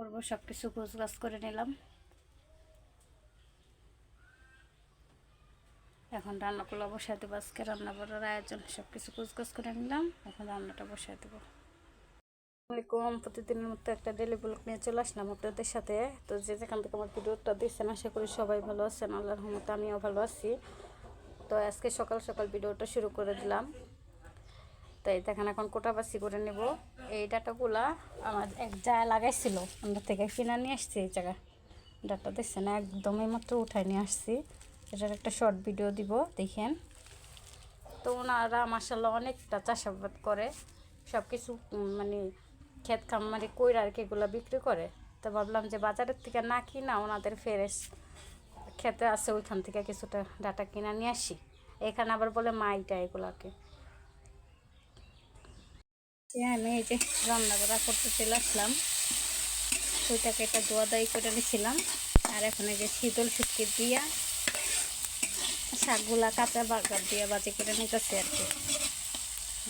করব সব কিছু গাছ করে নিলাম। এখন রান্না করলে বসাই দেবো, আজকে রান্না করার আয়োজন সব কিছু গাছ করে নিলাম, এখন রান্নাটা বসাই দেবো। আসসালামাইকুম প্রতিদিনের মতো একটা ডেলি ব্লগ নিয়ে চলে আসলাম আপনাদের সাথে। তো যে যেখান থেকে আমার ভিডিওটা দিচ্ছেন আশা করি সবাই ভালো আছেন, আল্লাহর রহমতে আমিও ভালো আছি। তো আজকে সকাল সকাল ভিডিওটা শুরু করে দিলাম। তো এই দেখেন এখন কোটা কোটাবাসি করে নেব। এই ডাটাগুলা আমার এক জায়গায় লাগাইছিল, আমরা থেকে কিনে নিয়ে আসছি এই জায়গা ডাটা দেখছেন, একদমই মাত্র উঠাই নিয়ে আসছি। এটার একটা শর্ট ভিডিও দিব, দেখেন। তো ওনারা মাসাল্লাহ অনেকটা চাষাবাদ করে সব কিছু মানে ক্ষেত খামারি কইরা আর কি এগুলো বিক্রি করে। তো ভাবলাম যে বাজারের থেকে না কিনা ওনাদের ফেরেস খেতে আছে, ওইখান থেকে কিছুটা ডাটা কিনা নিয়ে আসি। এখানে আবার বলে মাইটা এগুলাকে। আমি এই যে রান্না করা করতে চলে আসলাম, ওইটাকে এটা দোয়া দায়ী করে নিয়েছিলাম আর এখন এই যে শীতল শুটকি দিয়া শাকগুলা, কাঁচা বাগার দিয়ে বাজি করে নিতেছি আর কি।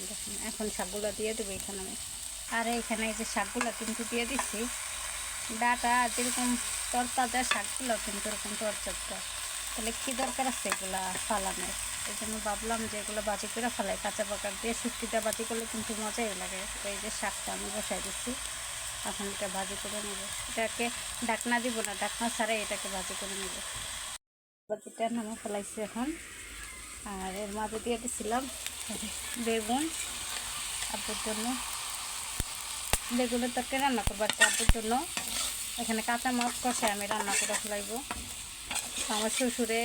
দেখুন, এখন শাকগুলা দিয়ে দেবো এখানে আমি। আর এখানে এই যে শাকগুলা কিন্তু দিয়ে দিচ্ছি ডাটা যেরকম তরতাজা শাকগুলো কিন্তু এরকম তরচাটা তাহলে কী দরকার আছে এগুলা ফালানোর? এই জন্য ভাবলাম যে এগুলো বাজি করে ফেলাই, কাঁচা পাকার দিয়ে শুটকিটা বাজি করলে কিন্তু মজাই লাগে। এই যে শাকটা আমি বসাই দিচ্ছি, এখন এটা ভাজি করে নেব। এটাকে ডাকনা দিব না, ডাকনা ছাড়াই এটাকে ভাজি করে নেব। বাজিটা নামে ফেলাইছি এখন। আর এর মাঝে দিয়ে দিয়েছিলাম বেগুন আব্বুর জন্য। বেগুনের তরকারি রান্না করব আর জন্য। এখানে কাঁচা মাছ কষে আমি রান্না করে ফেলাইবো। আমার শ্বশুরে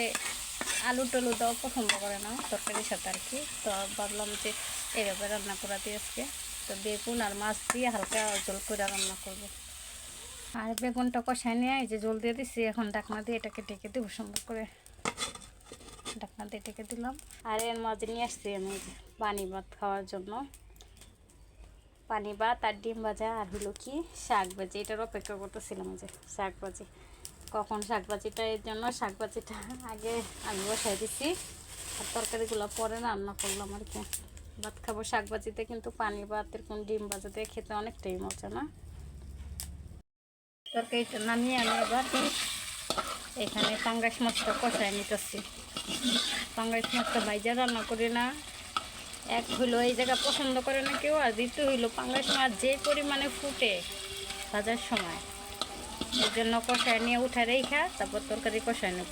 আলু টলু দেওয়া পছন্দ করে না, তরকারির সাথে আর কি। তো ভাবলাম যে এভাবে রান্না করা দিয়ে আজকে। তো বেগুন আর মাছ দিয়ে হালকা জল করে রান্না করব। আর বেগুনটা কষায় নিয়ে এই যে জল দিয়ে দিচ্ছি এখন ডাকনা দিয়ে এটাকে ঢেকে দেবো সুন্দর করে। ডাকনা দিয়ে ঢেকে দিলাম। আর এর মাঝে নিয়ে আসছি আমি পানি ভাত খাওয়ার জন্য। পানি ভাত আর ডিম ভাজা আর হলো কি শাক ভাজি, এটার অপেক্ষা করতেছিলাম যে শাক ভাজি। কখন শাক ভাজিটা এর জন্য শাক ভাজিটা আগে আমি বসাই দিছি। আর তরকারিগুলো পরে রান্না করলাম আর কি। ভাত খাব শাক ভাজিতে কিন্তু পানি ভাত এরকম ডিম ভাজা দিয়ে খেতে অনেকটাই মজা না। তরকারিটা নামিয়ে আমি আবার এখানে পাঙ্গাস মাছটা কষায় নিতেছি। পাঙ্গাস মাছটা ভাইজা রান্না করি না। এক হইল এই জায়গা পছন্দ করে না কেউ, আর দ্বিতীয় হইল পাঙ্গাস মাছ যে পরিমাণে ফুটে ভাজার সময়। এই জন্য কষায় নিয়ে উঠে রেখা তারপর তরকারি কষায় নেব।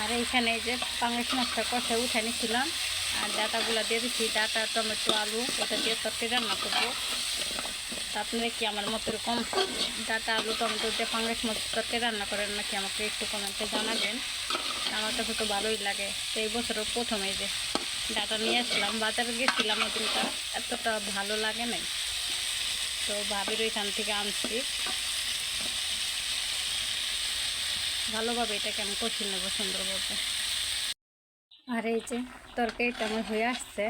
আর এইখানে এই যে পাঙ্গাস মাছটা কষায় উঠে নিয়েছিলাম। আর ডাটাগুলো দিয়ে দিচ্ছি ডাটা, টমেটো, আলু, ওটা দিয়ে তরকারি রান্না করব। আপনারা কি আমার মতো এরকম ডাটা, আলু, টমেটো দিয়ে পাঙ্গাস মাছ তরকারি রান্না করেন নাকি আমাকে একটু কমেন্টে জানাবেন? আমার কাছে তো ভালোই লাগে। তো এই বছরও প্রথমে যে ডাটা নিয়ে আসলাম, বাজারে গেছিলাম ওই দিনটা এতটা ভালো লাগে নাই। তো ভাবির ওইখান থেকে আনছি। ভালোভাবে এটাকে আমি কষি নেব সুন্দরভাবে। আর এই যে তরকারিটা আমার হয়ে আসছে।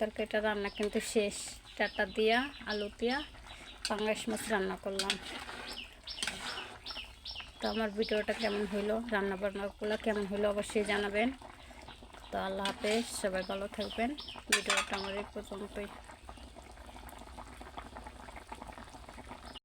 তরকারিটা রান্না কিন্তু শেষ। ডাটা দিয়া, আলু দিয়া, পাঙ্গাস মাছ রান্না করলাম। তো আমার ভিডিওটা কেমন হইল রান্না বান্নাগুলো কেমন হইল অবশ্যই জানাবেন। তো আল্লাহ হাফেজ, সবাই ভালো থাকবেন। ভিডিওটা আমার এই পর্যন্তই।